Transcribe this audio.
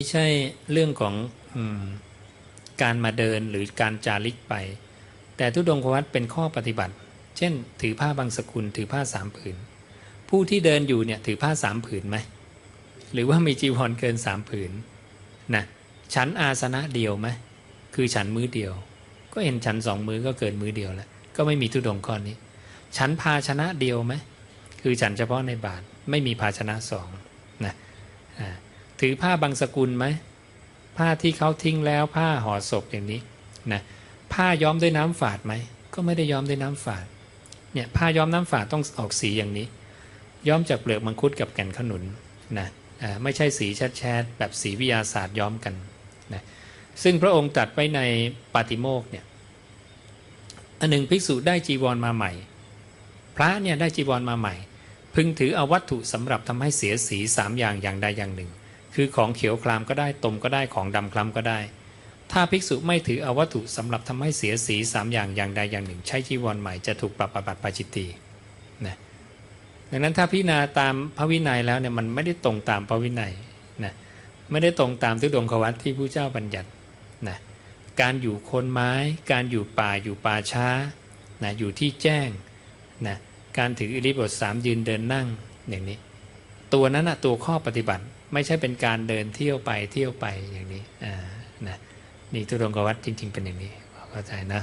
ไม่ใช่เรื่องของอการมาเดินหรือการจาริกไป แต่ทุดงควัตเป็นข้อปฏิบัติ เช่น ถือผ้าบางสกุลถือผ้าสามผืน ผู้ที่เดินอยู่เนี่ยถือผ้าสามผืนไหมหรือว่ามีจีวรเกินสามผืนนะฉันอาสนะเดียวไหมคือฉันมือเดียว ก็เห็นฉันสองมือก็เกินมือเดียวแล้วก็ไม่มีทุดงค์ข้อนี้ ฉันภาชนะเดียวไหมคือฉันเฉพาะในบาทไม่มีภาชนะสองนะอ่า ถือผ้าบางสกุลไหมผ้าที่เขาทิ้งแล้วผ้าห่อศพอย่างนี้นะผ้าย้อมด้วยน้ำฝาดไหมก็ไม่ได้ย้อมด้วยน้ำฝาดเนี่ยผ้าย้อมน้ำฝาดต้องออกสีอย่างนี้ ย้อมจากเปลือกมังคุดกับแก่นขนุนนะไม่ใช่สีแชดๆแบบสีวิทยาศาสตร์ย้อมกันนะซึ่งพระองค์ตัดไว้ในปาติโมกเนี่ยอันหนึ่งภิกษุได้จีวรมาใหม่ พระเนี่ยได้จีวรมาใหม่ พึงถือเอาวัตถุสำหรับทำให้เสียสีสามอย่างอย่างใดอย่างหนึ่ง คือของเขียวคลามก็ได้ตมก็ได้ของดำคล้ำก็ได้ ถ้าภิกษุไม่ถือเอาวัตถุสำหรับทำให้เสียสีสามอย่างอย่างใดอย่างหนึ่ง ใช้จีวรใหม่จะถูกปรับอาบัติปาจิตตีนะดังนั้นถ้าพิจารณาตามพระวินัยแล้วเนี่ยมันไม่ได้ตรงตามพระวินัยนะไม่ได้ตรงตามทุดงควัตที่ผู้เจ้าบัญญัตินะการอยู่โคนไม้ การอยู่ป่าอยู่ป่าช้านะอยู่ที่แจ้งนะการถืออิริบทสามยืนเดินนั่งอย่างนี้ ตัวนั้นนะตัวข้อปฏิบัติ ไม่ใช่เป็นการเดินเที่ยวไปเที่ยวไปอย่างนี้อ่านะนี่ทุดงกวัดจริง ๆ เป็นอย่างนี้เข้าใจนะ